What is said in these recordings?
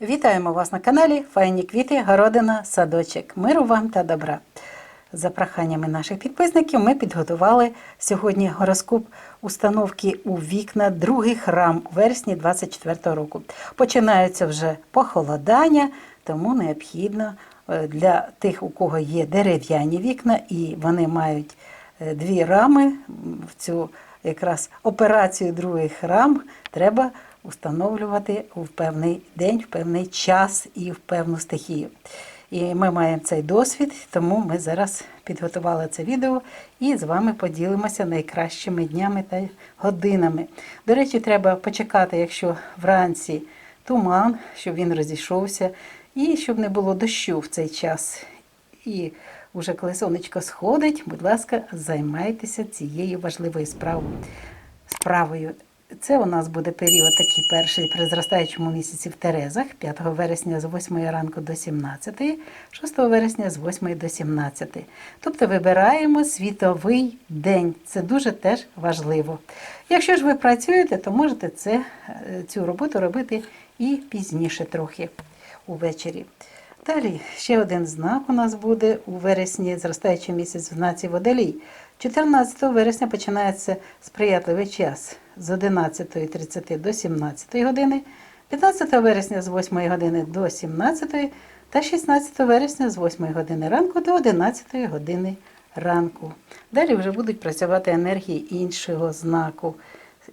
Вітаємо вас на каналі Файні квіти, городина, садочок. Миру вам та добра. За проханнями наших підписників ми підготували сьогодні гороскоп установки у вікна другий храм у вересні 24 року. Починаються вже похолодання, тому необхідно е, для тих, у кого є дерев'яні вікна, і вони мають е, дві рами в цю якраз операцію другий храм треба установлювати в певний день, в певний час і в певну стихію. І ми маємо цей досвід, тому ми зараз підготували це відео і з вами поділимося найкращими днями та годинами. До речі, треба почекати, якщо вранці туман, щоб він розійшовся, і щоб не було дощу в цей час. І вже коли сонечко сходить, будь ласка, займайтеся цією важливою справою. Це у нас буде період такий перший при зростаючому місяці в Терезах, 5 вересня з 8 ранку до 17, 6 вересня з 8 до 17. Тобто вибираємо світовий день. Це дуже теж важливо. Якщо ж ви працюєте, то можете це, е, цю роботу робити і пізніше трохи увечері. Далі ще один знак у нас буде у вересні, зростаючий місяць в знаці Водолій. 14 вересня починається сприятливий час з 11.30 до 17 години, 15 вересня з 8 години до 17 та 16 вересня з 8 години ранку до 11 години ранку. Далі вже будуть працювати енергії іншого знаку,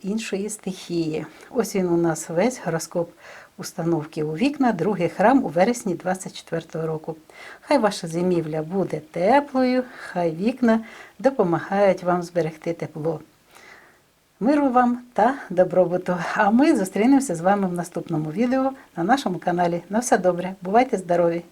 іншої стихії. Ось він у нас весь гороскоп установки у вікна, другий храм у вересні 24 року. Хай ваша зимівля буде теплою, хай вікна допомагають вам зберегти тепло. Миру вам та добробуту. А ми зустрінемося з вами в наступному відео на нашому каналі. На все добре, бувайте здорові!